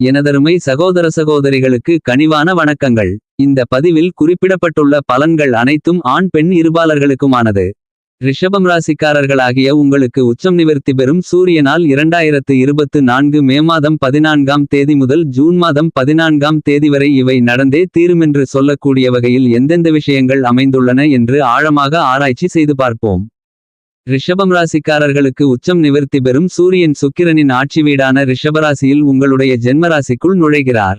எனதருமை சகோதர சகோதரிகளுக்கு கனிவான வணக்கங்கள். இந்த பதிவில் குறிப்பிடப்பட்டுள்ள பலன்கள் அனைத்தும் ஆண் பெண் இருபாலர்களுக்குமானது. ரிஷபம் ராசிக்காரர்களாகிய உங்களுக்கு உச்சம் நிவர்த்தி பெறும் சூரியனால் இரண்டாயிரத்து இருபத்து நான்கு மே மாதம் பதினான்காம் தேதி முதல் ஜூன் மாதம் பதினான்காம் தேதி வரை இவை நடந்தே தீருமென்று சொல்லக்கூடிய வகையில் எந்தெந்த விஷயங்கள் அமைந்துள்ளன என்று ஆழமாக ஆராய்ச்சி செய்து பார்ப்போம். ரிஷபம் ராசிக்காரர்களுக்கு உச்சம் நிவர்த்தி பெறும் சூரியன் சுக்கிரனின் ஆட்சி வீடான ரிஷபராசியில் உங்களுடைய ஜென்மராசிக்குள் நுழைகிறார்.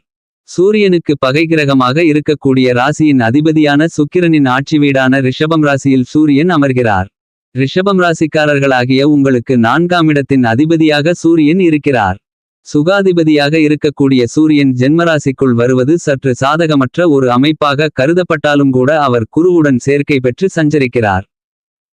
சூரியனுக்கு பகை கிரகமாக இருக்கக்கூடிய ராசியின் அதிபதியான சுக்கிரனின் ஆட்சி வீடான ரிஷபம் ராசியில் சூரியன் அமர்கிறார். ரிஷபம் ராசிக்காரர்களாகிய உங்களுக்கு நான்காம் இடத்தின் அதிபதியாக சூரியன் இருக்கிறார். சுகாதிபதியாக இருக்கக்கூடிய சூரியன் ஜென்மராசிக்குள் வருவது சற்று சாதகமற்ற ஒரு அமைப்பாக கருதப்பட்டாலும் கூட அவர் குருவுடன் சேர்க்கை பெற்று சஞ்சரிக்கிறார்.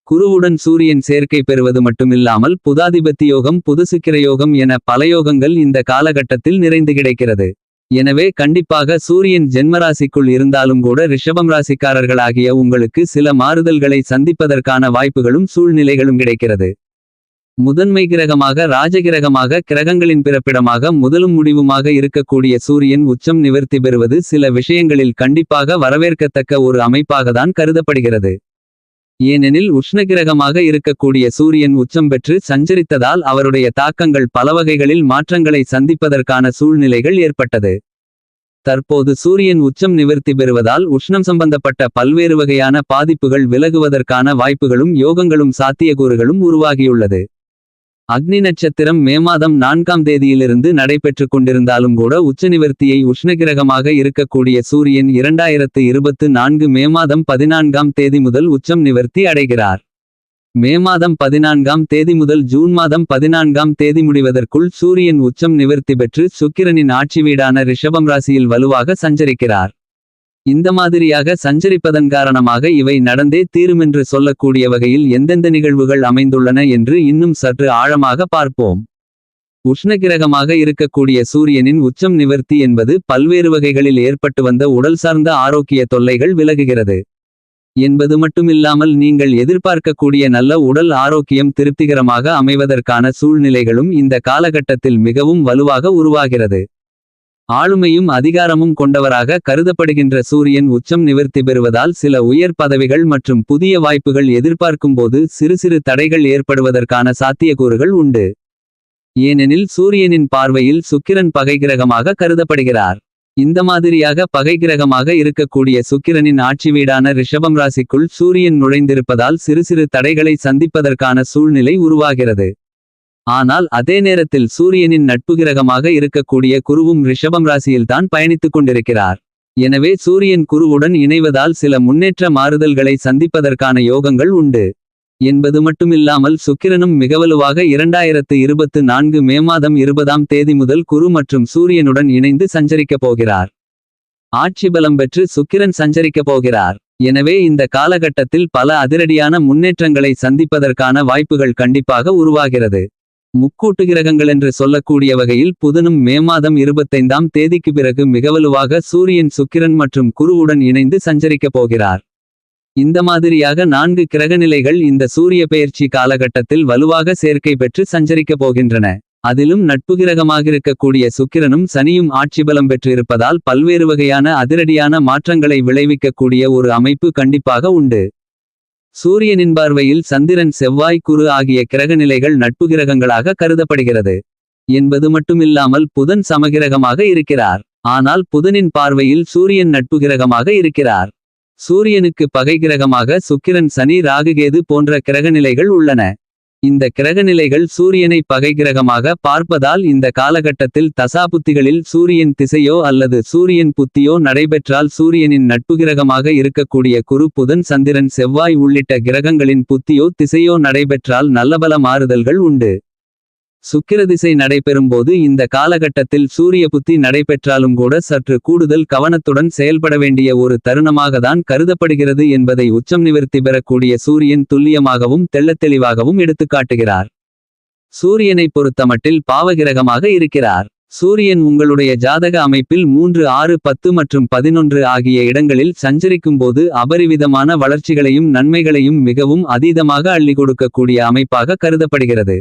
குருவுடன் சூரியன் சேர்க்கை பெறுவது மட்டுமில்லாமல் புதாதிபத்தி யோகம் புதுசுக்கிர யோகம் என பல யோகங்கள் இந்த காலகட்டத்தில் நிறைந்து கிடைக்கிறது. எனவே கண்டிப்பாக சூரியன் ஜென்மராசிக்குள் இருந்தாலும் கூட ரிஷபம் ராசிக்காரர்களாகிய உங்களுக்கு சில மாறுதல்களை சந்திப்பதற்கான வாய்ப்புகளும் சூழ்நிலைகளும் கிடைக்கிறது. முதன்மை கிரகமாக ராஜகிரகமாக கிரகங்களின் பிறப்பிடமாக முதலும் முடிவுமாக இருக்கக்கூடிய சூரியன் உச்சம் நிவர்த்தி பெறுவது சில விஷயங்களில் கண்டிப்பாக வரவேற்கத்தக்க ஒரு அமைப்பாகத்தான் கருதப்படுகிறது. ஏனெனில் உஷ்ணகிரகமாக இருக்கக்கூடிய சூரியன் உச்சம் பெற்று சஞ்சரித்ததால் அவருடைய தாக்கங்கள் பலவகைகளில் மாற்றங்களை சந்திப்பதற்கான சூழ்நிலைகள் ஏற்பட்டது. தற்போது சூரியன் உச்சம் நிவர்த்தி பெறுவதால் உஷ்ணம் சம்பந்தப்பட்ட பல்வேறு வகையான பாதிப்புகள் விலகுவதற்கான வாய்ப்புகளும் யோகங்களும் சாத்தியக்கூறுகளும் உருவாகியுள்ளது. அக்னி நட்சத்திரம் மே மாதம் நான்காம் தேதியிலிருந்து நடைபெற்றுக் கொண்டிருந்தாலும் கூட உச்சநிவர்த்தியை உஷ்ணகிரகமாக இருக்கக்கூடிய சூரியன் இரண்டாயிரத்து இருபத்து நான்கு மே மாதம் பதினான்காம் தேதி முதல் உச்சம் நிவர்த்தி அடைகிறார். மே மாதம் பதினான்காம் தேதி முதல் ஜூன் மாதம் பதினான்காம் தேதி முடிவதற்குள் சூரியன் உச்சம் நிவர்த்தி பெற்று சுக்கிரனின் ஆட்சி வீடான ரிஷபம் ராசியில் வலுவாக சஞ்சரிக்கிறார். இந்த மாதிரியாக சஞ்சரிப்பதன் காரணமாக இவை நடந்தே தீருமென்று சொல்லக்கூடிய வகையில் எந்தெந்த நிகழ்வுகள் அமைந்துள்ளன என்று இன்னும் சற்று ஆழமாக பார்ப்போம். உஷ்ணகிரகமாக இருக்கக்கூடிய சூரியனின் உச்சம் நிவர்த்தி என்பது பல்வேறு வகைகளில் ஏற்பட்டு வந்த உடல் சார்ந்த ஆரோக்கிய தொல்லைகள் விலகுகிறது. என்பது மட்டுமில்லாமல் நீங்கள் எதிர்பார்க்கக்கூடிய நல்ல உடல் ஆரோக்கியம் திருப்திகரமாக அமைவதற்கான சூழ்நிலைகளும் இந்த காலகட்டத்தில் மிகவும் வலுவாக உருவாகிறது. ஆளுமையும் அதிகாரமும் கொண்டவராக கருதப்படுகின்ற சூரியன் உச்சம் நிவர்த்தி பெறுவதால் சில உயர் பதவிகள் மற்றும் புதிய வாய்ப்புகள் எதிர்பார்க்கும்போது சிறு சிறு தடைகள் ஏற்படுவதற்கான சாத்தியக்கூறுகள் உண்டு. ஏனெனில் சூரியனின் பார்வையில் சுக்கிரன் பகைகிரகமாக கருதப்படுகிறார். இந்த மாதிரியாக பகைகிரகமாக இருக்கக்கூடிய சுக்கிரனின் ஆட்சி வீடான ரிஷபம் ராசிக்குள் சூரியன் நுழைந்திருப்பதால் சிறு சிறு தடைகளை சந்திப்பதற்கான சூழ்நிலை உருவாகிறது. ஆனால் அதே நேரத்தில் சூரியனின் நட்பு கிரகமாக இருக்கக்கூடிய குருவும் ரிஷபம் ராசியில்தான் பயணித்துக் கொண்டிருக்கிறார். எனவே சூரியன் குருவுடன் இணைவதால் சில முன்னேற்ற மாறுதல்களை சந்திப்பதற்கான யோகங்கள் உண்டு. என்பது மட்டுமில்லாமல் சுக்கிரனும் மிகவலுவாக இரண்டாயிரத்து இருபத்து நான்கு மே மாதம் இருபதாம் தேதி முதல் குரு மற்றும் சூரியனுடன் இணைந்து சஞ்சரிக்கப் போகிறார். ஆட்சி பலம் பெற்று சுக்கிரன் சஞ்சரிக்கப் போகிறார். எனவே இந்த காலகட்டத்தில் பல அதிரடியான முன்னேற்றங்களை சந்திப்பதற்கான வாய்ப்புகள் கண்டிப்பாக உருவாகிறது. முக்கூட்டு கிரகங்கள் என்று சொல்லக்கூடிய வகையில் புதனும் மே மாதம் இருபத்தைந்தாம் தேதிக்கு பிறகு மிகவலுவாக சூரியன் சுக்கிரன் மற்றும் குருவுடன் இணைந்து சஞ்சரிக்கப் போகிறார். இந்த மாதிரியாக நான்கு கிரகநிலைகள் இந்த சூரிய பெயர்ச்சி காலகட்டத்தில் வலுவாக சேர்க்கை பெற்று சஞ்சரிக்கப் போகின்றன. அதிலும் நட்பு கிரகமாகிருக்கக்கூடிய சுக்கிரனும் சனியும் ஆட்சி பலம் பெற்று இருப்பதால் பல்வேறு வகையான அதிரடியான மாற்றங்களை விளைவிக்கக்கூடிய ஒரு அமைப்பு கண்டிப்பாக உண்டு. சூரியனின் பார்வையில் சந்திரன் செவ்வாய் குரு ஆகிய கிரகநிலைகள் நட்பு கிரகங்களாக கருதப்படுகிறது. என்பது மட்டுமில்லாமல் புதன் சமகிரகமாக இருக்கிறார். ஆனால் புதனின் பார்வையில் சூரியன் நட்பு கிரகமாக இருக்கிறார். சூரியனுக்கு பகை கிரகமாக சுக்கிரன் சனி ராகுகேது போன்ற கிரகநிலைகள் உள்ளன. இந்த கிரகநிலைகள் சூரியனை பகை கிரகமாக பார்ப்பதால் இந்த காலகட்டத்தில் தசாபுத்திகளில் சூரியன் திசையோ அல்லது சூரியன் புத்தியோ நடைபெற்றால் சூரியனின் நட்பு கிரகமாக இருக்கக்கூடிய குரு புதன் சந்திரன் செவ்வாய் உள்ளிட்ட கிரகங்களின் புத்தியோ திசையோ நடைபெற்றால் நல்லபல மாறுதல்கள் உண்டு. சுக்கிரதிசை நடைபெறும்போது இந்த காலகட்டத்தில் சூரிய புத்தி நடைபெற்றாலும் கூட சற்று கூடுதல் கவனத்துடன் செயல்பட வேண்டிய ஒரு தருணமாகத்தான் கருதப்படுகிறது என்பதை உச்சம் நிவர்த்தி பெறக்கூடிய சூரியன் துல்லியமாகவும் தெள்ளத்தெளிவாகவும் எடுத்துக்காட்டுகிறார். சூரியனை பொறுத்தமட்டில் பாவகிரகமாக இருக்கிறார். சூரியன் உங்களுடைய ஜாதக அமைப்பில் மூன்று ஆறு பத்து மற்றும் பதினொன்று ஆகிய இடங்களில் சஞ்சரிக்கும்போது அபரிவிதமான வளர்ச்சிகளையும் நன்மைகளையும் மிகவும் அதீதமாக அள்ளி கொடுக்கக்கூடிய அமைப்பாக கருதப்படுகிறது.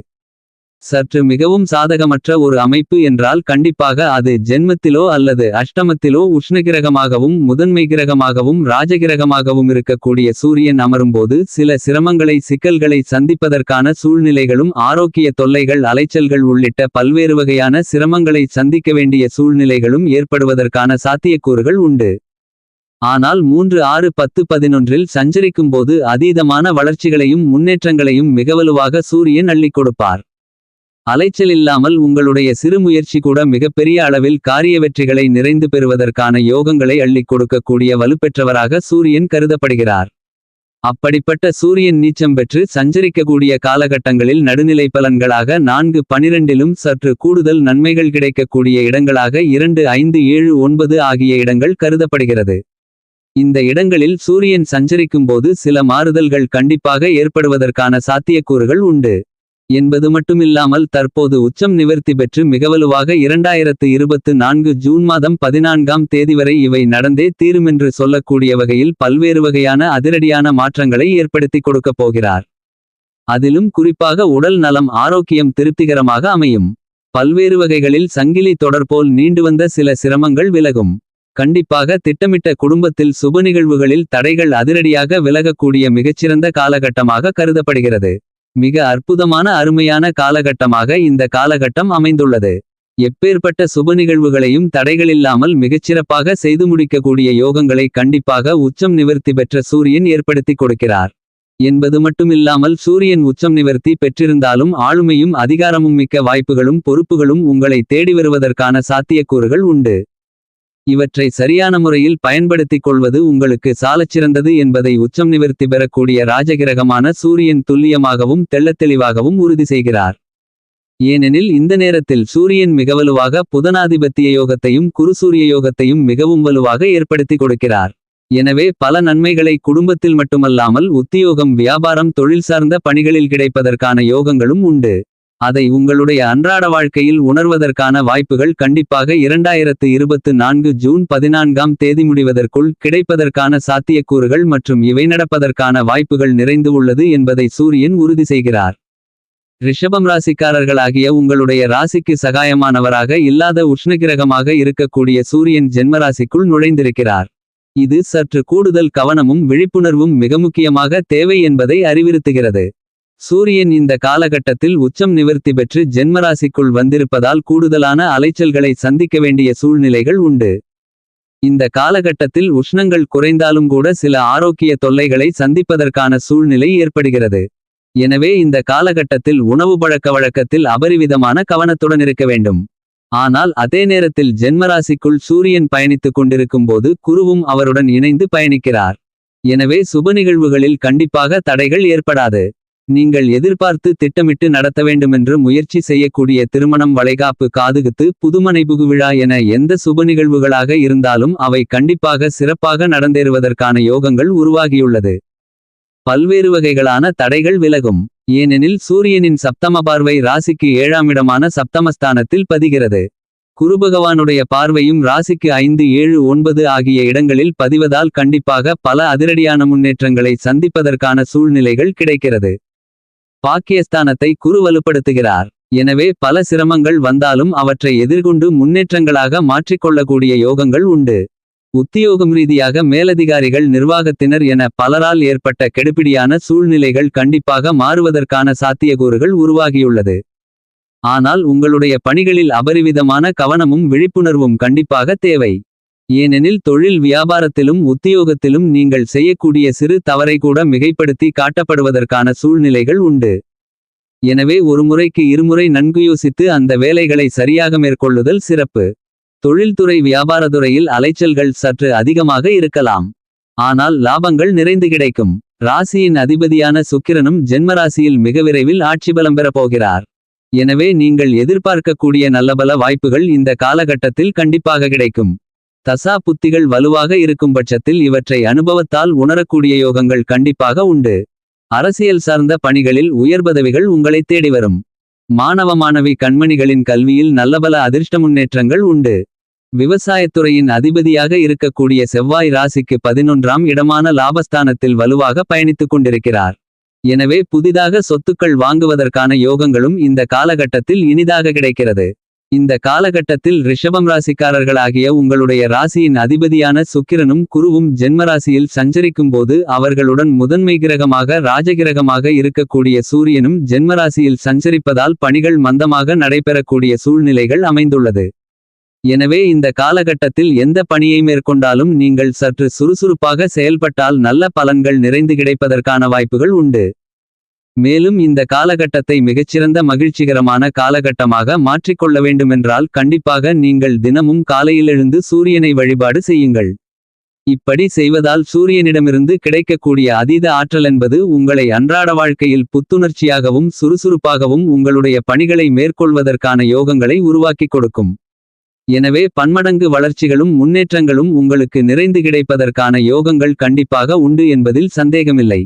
சற்று மிகவும் சாதகமற்ற ஒரு அமைப்பு என்றால் கண்டிப்பாக அது ஜென்மத்திலோ அல்லது அஷ்டமத்திலோ உஷ்ணகிரகமாகவும் முதன்மை கிரகமாகவும் ராஜகிரகமாகவும் இருக்கக்கூடிய சூரியன் அமரும்போது சில சிரமங்களை சிக்கல்களை சந்திப்பதற்கான சூழ்நிலைகளும் ஆரோக்கிய தொல்லைகள் அலைச்சல்கள் உள்ளிட்ட பல்வேறு வகையான சிரமங்களை சந்திக்க வேண்டிய சூழ்நிலைகளும் ஏற்படுவதற்கான சாத்தியக்கூறுகள் உண்டு. ஆனால் மூன்று ஆறு பத்து பதினொன்றில் சஞ்சரிக்கும்போது அதீதமான வளர்ச்சிகளையும் முன்னேற்றங்களையும் மிகவலுவாக சூரியன் அள்ளிக் கொடுப்பார். அலைச்சல் இல்லாமல் உங்களுடைய சிறு முயற்சி கூட மிகப்பெரிய அளவில் காரிய வெற்றிகளை நிறைந்து பெறுவதற்கான யோகங்களை அள்ளிக் கொடுக்கக்கூடிய வலுப்பெற்றவராக சூரியன் கருதப்படுகிறார். அப்படிப்பட்ட சூரியன் நீச்சம் பெற்று சஞ்சரிக்கக்கூடிய காலகட்டங்களில் நடுநிலை பலன்களாக நான்கு பனிரெண்டிலும் சற்று கூடுதல் நன்மைகள் கிடைக்கக்கூடிய இடங்களாக இரண்டு ஐந்து ஏழு ஒன்பது ஆகிய இடங்கள் கருதப்படுகிறது. இந்த இடங்களில் சூரியன் சஞ்சரிக்கும்போது சில மாறுதல்கள் கண்டிப்பாக ஏற்படுவதற்கான சாத்தியக்கூறுகள் உண்டு. என்பது மட்டுமில்லாமல் தற்போது உச்சம் நிவர்த்தி பெற்று மிகவலுவாக இரண்டாயிரத்து இருபத்து நான்கு ஜூன் மாதம் பதினான்காம் தேதி வரை இவை நடந்தே தீருமென்று சொல்லக்கூடிய வகையில் பல்வேறு வகையான அதிரடியான மாற்றங்களை ஏற்படுத்தி கொடுக்கப் போகிறார். அதிலும் குறிப்பாக உடல் நலம் ஆரோக்கியம் திருப்திகரமாக அமையும். பல்வேறு வகைகளில் சங்கிலி தொடர்போல் நீண்டு வந்த சில சிரமங்கள் விலகும். கண்டிப்பாக திட்டமிட்ட குடும்பத்தில் சுப நிகழ்வுகளில் தடைகள் அதிரடியாக விலகக்கூடிய மிகச்சிறந்த காலகட்டமாக கருதப்படுகிறது. மிக அற்புதமான அருமையான காலகட்டமாக இந்த காலகட்டம் அமைந்துள்ளது. எப்பேற்பட்ட சுப நிகழ்வுகளையும் தடைகளில்லாமல் மிகச்சிறப்பாக செய்து முடிக்கக்கூடிய யோகங்களை கண்டிப்பாக உச்சம் நிவர்த்தி பெற்ற சூரியன் ஏற்படுத்தி கொடுக்கிறார். என்பது மட்டுமில்லாமல் சூரியன் உச்சம் நிவர்த்தி பெற்றிருந்தாலும் ஆளுமையும் அதிகாரமும் மிக்க வாய்ப்புகளும் பொறுப்புகளும் உங்களை தேடி வருவதற்கான சாத்தியக்கூறுகள் உண்டு. இவற்றை சரியான முறையில் பயன்படுத்திக் கொள்வது உங்களுக்கு சாலச்சிறந்தது என்பதை உச்சம் நிவர்த்தி பெறக்கூடிய ராஜகிரகமான சூரியன் துல்லியமாகவும் தெள்ளத்தெளிவாகவும் உறுதி செய்கிறார். ஏனெனில் இந்த நேரத்தில் சூரியன் மிகவலுவாக புதனாதிபத்திய யோகத்தையும் குருசூரிய யோகத்தையும் மிகவும் வலுவாக ஏற்படுத்தி கொடுக்கிறார். எனவே பல நன்மைகளை குடும்பத்தில் மட்டுமல்லாமல் உத்தியோகம் வியாபாரம் தொழில் சார்ந்த பணிகளில் கிடைப்பதற்கான யோகங்களும் உண்டு. அதை உங்களுடைய அன்றாட வாழ்க்கையில் உணர்வதற்கான வாய்ப்புகள் கண்டிப்பாக இரண்டாயிரத்து இருபத்து நான்கு ஜூன் பதினான்காம் தேதி முடிவதற்குள் கிடைப்பதற்கான சாத்தியக்கூறுகள் மற்றும் இவை நடப்பதற்கான வாய்ப்புகள் நிறைந்து உள்ளது என்பதை சூரியன் உறுதி செய்கிறார். ரிஷபம் ராசிக்காரர்களாகிய உங்களுடைய ராசிக்கு சகாயமானவராக இல்லாத உஷ்ணகிரகமாக இருக்கக்கூடிய சூரியன் ஜென்மராசிக்குள் நுழைந்திருக்கிறார். இது சற்று கூடுதல் கவனமும் விழிப்புணர்வும் மிக முக்கியமாக தேவை என்பதை அறிவுறுத்துகிறது. சூரியன் இந்த காலகட்டத்தில் உச்சம் நிவர்த்தி பெற்று ஜென்மராசிக்குள் வந்திருப்பதால் கூடுதலான அலைச்சல்களை சந்திக்க வேண்டிய சூழ்நிலைகள் உண்டு. இந்த காலகட்டத்தில் உஷ்ணங்கள் குறைந்தாலும் கூட சில ஆரோக்கிய தொல்லைகளை சந்திப்பதற்கான சூழ்நிலை ஏற்படுகிறது. எனவே இந்த காலகட்டத்தில் உணவு பழக்க வழக்கத்தில் அபரிவிதமான கவனத்துடன் இருக்க வேண்டும். ஆனால் அதே நேரத்தில் ஜென்மராசிக்குள் சூரியன் பயணித்துக் கொண்டிருக்கும் போது குருவும் அவருடன் இணைந்து பயணிக்கிறார். எனவே சுப நிகழ்வுகளில் கண்டிப்பாக தடைகள் ஏற்படாது. நீங்கள் எதிர்பார்த்து திட்டமிட்டு நடத்த வேண்டுமென்று முயற்சி செய்யக்கூடிய திருமணம் வளைகாப்பு காதுகுத்து புதுமனை புகுவிழா என எந்த சுப நிகழ்வுகளாக இருந்தாலும் அவை கண்டிப்பாக சிறப்பாக நடந்தேறுவதற்கான யோகங்கள் உருவாகியுள்ளது. பல்வேறு வகைகளான தடைகள் விலகும். ஏனெனில் சூரியனின் சப்தம பார்வை ராசிக்கு ஏழாம் இடமான சப்தமஸ்தானத்தில் பதிகிறது. குருபகவானுடைய பார்வையும் ராசிக்கு ஐந்து ஏழு ஒன்பது ஆகிய இடங்களில் பதிவதால் கண்டிப்பாக பல அதிரடியான முன்னேற்றங்களை சந்திப்பதற்கான சூழ்நிலைகள் கிடைக்கிறது. பாக்கியஸ்தானத்தை குறுவலுப்படுத்துகிறார் எனவே பல சிரமங்கள் வந்தாலும் அவற்றை எதிர்கொண்டு முன்னேற்றங்களாக மாற்றிக்கொள்ளக்கூடிய யோகங்கள் உண்டு. உத்தியோகம் ரீதியாக மேலதிகாரிகள் நிர்வாகத்தினர் என பலரால் ஏற்பட்ட கெடுபிடியான சூழ்நிலைகள் கண்டிப்பாக மாறுவதற்கான சாத்தியக்கூறுகள் உருவாகியுள்ளது. ஆனால் உங்களுடைய பணிகளில் அபரிவிதமான கவனமும் விழிப்புணர்வும் கண்டிப்பாக தேவை. ஏனெனில் தொழில் வியாபாரத்திலும் உத்தியோகத்திலும் நீங்கள் செய்யக்கூடிய சிறு தவறை கூட மிகைப்படுத்தி காட்டப்படுவதற்கான சூழ்நிலைகள் உண்டு. எனவே ஒருமுறைக்கு இருமுறை நன்கு யோசித்து அந்த வேலைகளை சரியாக மேற்கொள்ளுதல் சிறப்பு. தொழில்துறை வியாபாரத்துறையில் அலைச்சல்கள் சற்று அதிகமாக இருக்கலாம். ஆனால் லாபங்கள் நிறைந்து கிடைக்கும். ராசியின் அதிபதியான சுக்கிரனும் ஜென்மராசியில் மிக விரைவில் ஆட்சி பலம் பெறப்போகிறார் எனவே நீங்கள் எதிர்பார்க்கக்கூடிய நல்லபல வாய்ப்புகள் இந்த காலகட்டத்தில் கண்டிப்பாக கிடைக்கும். தசா புத்திகள் வலுவாக இருக்கும் பட்சத்தில் இவற்றை அனுபவத்தால் உணரக்கூடிய யோகங்கள் கண்டிப்பாக உண்டு. அரசியல் சார்ந்த பணிகளில் உயர் பதவிகள் உங்களை தேடி வரும். மாணவ மாணவி கண்மணிகளின் கல்வியில் நல்லபல அதிர்ஷ்ட முன்னேற்றங்கள் உண்டு. விவசாயத்துறையின் அதிபதியாக இருக்கக்கூடிய செவ்வாய் ராசிக்கு பதினொன்றாம் இடமான லாபஸ்தானத்தில் வலுவாக பயணித்துக் கொண்டிருக்கிறார். எனவே புதிதாக சொத்துக்கள் வாங்குவதற்கான யோகங்களும் இந்த காலகட்டத்தில் இனிதாக கிடைக்கிறது. இந்த காலகட்டத்தில் ரிஷபம் ராசிக்காரர்களாகிய உங்களுடைய ராசியின் அதிபதியான சுக்கிரனும் குருவும் ஜென்மராசியில் சஞ்சரிக்கும்போது அவர்களுடன் முதன்மை கிரகமாக ராஜகிரகமாக இருக்கக்கூடிய சூரியனும் ஜென்மராசியில் சஞ்சரிப்பதால் பணிகள் மந்தமாக நடைபெறக்கூடிய சூழ்நிலைகள் அமைந்துள்ளது. எனவே இந்த காலகட்டத்தில் எந்த பணியை மேற்கொண்டாலும் நீங்கள் சற்று சுறுசுறுப்பாக செயல்பட்டால் நல்ல பலன்கள் நிறைந்து கிடைப்பதற்கான வாய்ப்புகள் உண்டு. மேலும் இந்த காலகட்டத்தை மிகச்சிறந்த மகிழ்ச்சிகரமான காலகட்டமாக மாற்றிக்கொள்ள வேண்டுமென்றால் கண்டிப்பாக நீங்கள் தினமும் காலையிலெழுந்து சூரியனை வழிபாடு செய்யுங்கள். இப்படி செய்வதால் சூரியனிடமிருந்து கிடைக்கக்கூடிய அதீத ஆற்றல் என்பது உங்களை அன்றாட வாழ்க்கையில் புத்துணர்ச்சியாகவும் சுறுசுறுப்பாகவும் உங்களுடைய பணிகளை மேற்கொள்வதற்கான யோகங்களை உருவாக்கிக் கொடுக்கும். எனவே பன்மடங்கு வளர்ச்சிகளும் முன்னேற்றங்களும் உங்களுக்கு நிறைந்து கிடைப்பதற்கான யோகங்கள் கண்டிப்பாக உண்டு என்பதில் சந்தேகமில்லை.